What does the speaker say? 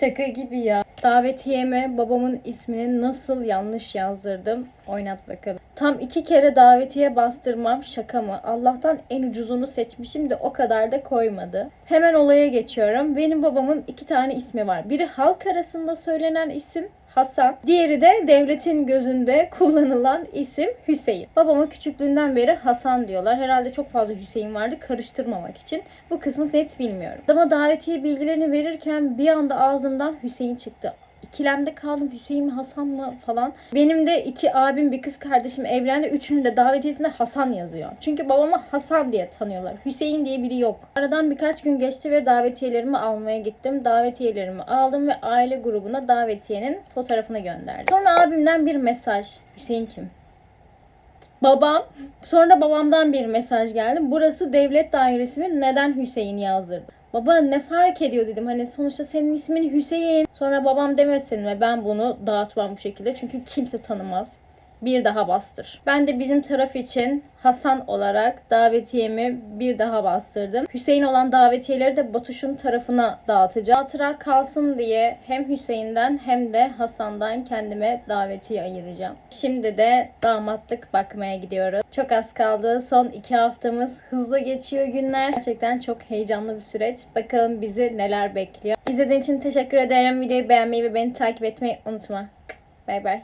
Şaka gibi ya. Davetiyeme babamın ismini nasıl yanlış yazdırdım? Oynat bakalım. Tam iki kere davetiye bastırmam şaka mı? Allah'tan en ucuzunu seçmişim de o kadar da koymadı. Hemen olaya geçiyorum. Benim babamın iki tane ismi var. Biri halk arasında söylenen isim Hasan. Diğeri de devletin gözünde kullanılan isim Hüseyin. Babama küçüklüğünden beri Hasan diyorlar. Herhalde çok fazla Hüseyin vardı karıştırmamak için. Bu kısmı net bilmiyorum. Ama davetiye bilgilerini verirken bir anda ağzımdan Hüseyin çıktı. İkilemde kaldım Hüseyin mi Hasan mı falan. Benim de iki abim bir kız kardeşim evlendi. Üçünün de davetiyesinde Hasan yazıyor. Çünkü babama Hasan diye tanıyorlar. Hüseyin diye biri yok. Aradan birkaç gün geçti ve davetiyelerimi almaya gittim. Davetiyelerimi aldım ve aile grubuna davetiyenin fotoğrafını gönderdim. Sonra abimden bir mesaj. Hüseyin kim? Babam. Sonra babamdan bir mesaj geldi. Burası devlet dairesi mi? Neden Hüseyin yazdırdı? Baba ne fark ediyor dedim. Hani sonuçta senin ismin Hüseyin. Sonra babam demesin ve ben bunu dağıtmam bu şekilde. Çünkü kimse tanımaz. Bir daha bastır. Ben de bizim taraf için Hasan olarak davetiyemi bir daha bastırdım. Hüseyin olan davetiyeleri de Batuş'un tarafına dağıtacağım. Hatıra kalsın diye hem Hüseyin'den hem de Hasan'dan kendime davetiye ayıracağım. Şimdi de damatlık bakmaya gidiyoruz. Çok az kaldı. Son iki haftamız hızlı geçiyor günler. Gerçekten çok heyecanlı bir süreç. Bakalım bizi neler bekliyor. İzlediğin için teşekkür ederim. Videoyu beğenmeyi ve beni takip etmeyi unutma. Bay bay.